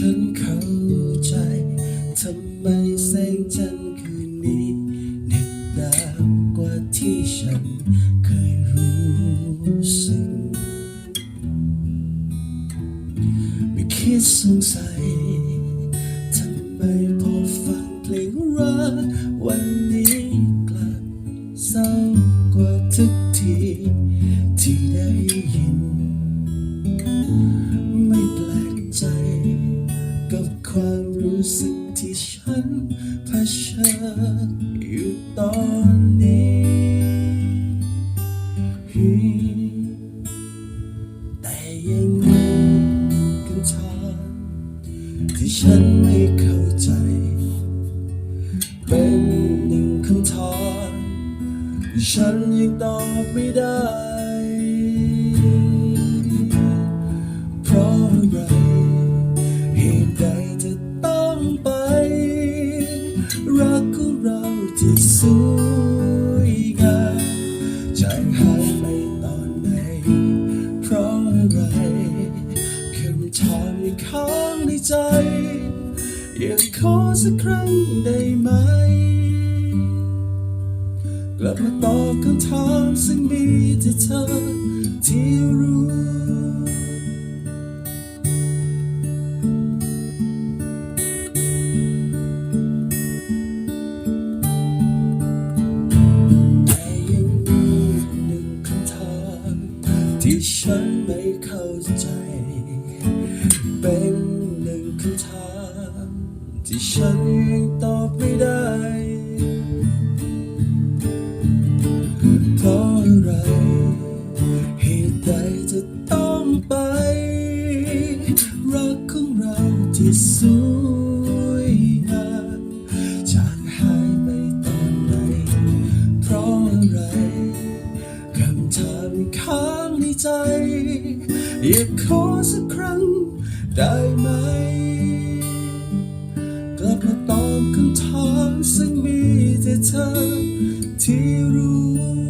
ฉันเข้าใจ ทำไมแสงจันทร์คืนนี้เหน็บดาวกว่าที่ฉันเคยรู้สึก ไม่คิดสงสัย ทำไมพอฟังเพลงรักวันนี้กลับเศร้ากว่าทุกทีที่ได้ยิน ความรู้สึกที่ฉันเผชิญอยู่ตอนนี้แต่ยังมีคำถามที่ฉันไม่เข้าใจ เป็นหนึ่งคำถามที่ฉันยังตอบไม่ได้ ที่สวยงามจางหายไปตอนไหน เพราะอะไรคำถามยังค้างในใจ อยากขอสักครั้งได้ไหม กลับมาตอบคำถามซึ่งมีแต่เธอที่รู้ ที่ฉันไม่เข้าใจ เป็นหนึ่งคำถามที่ฉันตอบไม่ได้ เพราะอะไรเหตุใดจะต้องไป รักของเราที่สวยงามจางหายไปตอนไหน เพราะอะไรคำถามค้าง ใจ อยากขอสักครั้งได้ไหม กลับมาตอบคำถามซึ่งมีแต่เธอที่รู้